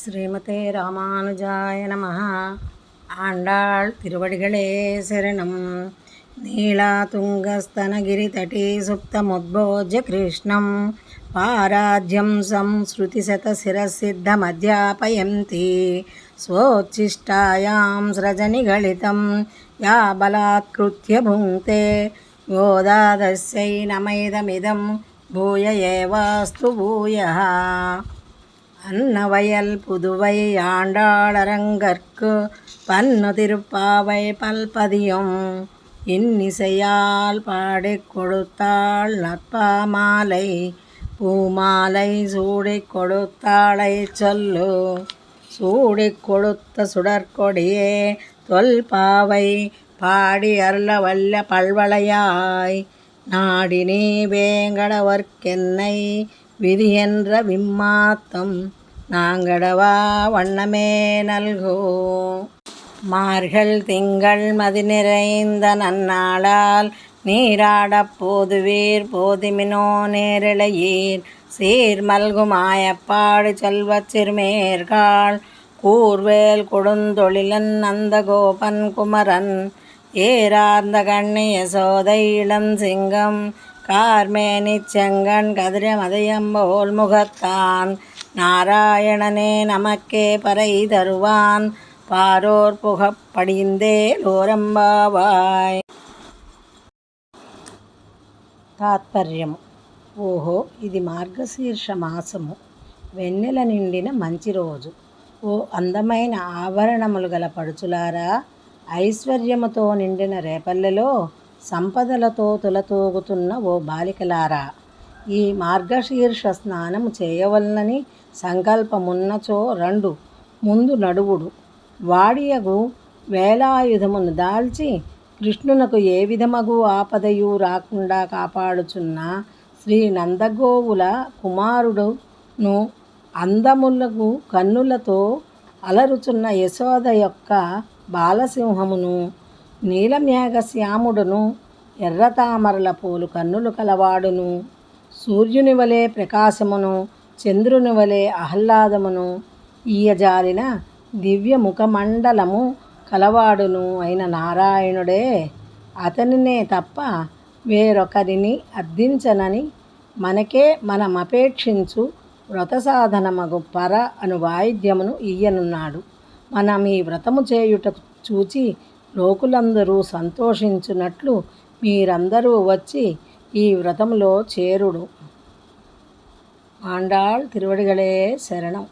ஸ்ரீமதே ராமானுஜாய நம ஆண்டாள் திருவடிகளே சரணம் नीलातुङ्गस्तनगिरितटे सुप्तमुद्भोज्य कृष्णं पाराज्यं संश्रुतिशतशिरसिद्धमध्यापयन्ति स्वोच्छिष्टायां स्रजनिगलितं या बलात्कृत्य भुङ्क्ते गोदादस्यै नमैदमिदं भूय एवास्तु भूयः அன்னவயல் புதுவை ஆண்டாளரங்கற்கு பன்னு திருப்பாவை பல்பதியும் இன்னிசையால் பாடிக் கொடுத்தாள் நற்பா மாலை பூமாலை சூடிக் கொடுத்தாளை சொல்லு. சூடிக் கொடுத்த சுடற்கொடியே தொல்பாவை பாடி அருள வல்ல பல்வளையாய். நாடினே வேங்கடவர்க்கென்னை விதி என்ற விம்மாத்தம் நாங்கடவா வண்ணமே நல்கோ. மார்கள் திங்கள் மதி நிறைந்த நன்னாளால் நீராடப் போதுவீர் போதிமினோ நேரிழையீர். சீர் மல்குமாயப்பாடு செல்வச் சிறுமேற்காள் கூர்வேல் கொடுந்தொழிலன் நந்தகோபன் குமரன். ஏரார்ந்த கண்ணிய சோதை இளம் சிங்கம் കാർമേ നിത്യങ്കൺ నారాయణనే നാരായണനെ పరై దరువాన్ പാരോർപുഹ పడిందే లోరంబావాయ్. తాత్పర్యము ఓహో ఇది మార్గశీర్ష మాసము. వెన్నెల నిండిన మంచి రోజు. ఓ అందమైన ఆభరణములు గల పడుచులారా ఐశ్వర్యముతో నిండిన రేపల్లెలో సంపదలతో తులతూగుతున్న ఓ బాలికలారా ఈ మార్గశీర్ష స్నానం చేయవలనని సంకల్పమున్నచో రెండు. ముందు నడువుడు. వాడియగు వేలాయుధమును దాల్చి కృష్ణునకు ఏ విధమగు ఆపదయు రాకుండా కాపాడుచున్న శ్రీ నందగోవుల కుమారుడును అందములకు కన్నులతో అలరుచున్న యశోద యొక్క బాలసింహమును నీలమేఘ శ్యాముడును ఎర్రతామరల పూలు కన్నులు కలవాడును. సూర్యుని వలె ప్రకాశమును చంద్రుని వలె ఆహ్లాదమును ఈయజారిన దివ్య ముఖమండలము కలవాడును అయిన నారాయణుడే. అతనినే తప్ప వేరొకరిని అర్థించనని మనకే మనమపేక్షించు వ్రత సాధనమగు పర అను వాయిద్యమును ఇయ్యనున్నాడు మనం ఈ వ్రతము చేయుట చూచి లోకులందరూ సంతోషించినట్లు మీరందరూ వచ్చి ఈ వ్రతంలో చేరుడు. ఆండాళ్ తిరువడిగలే శరణం.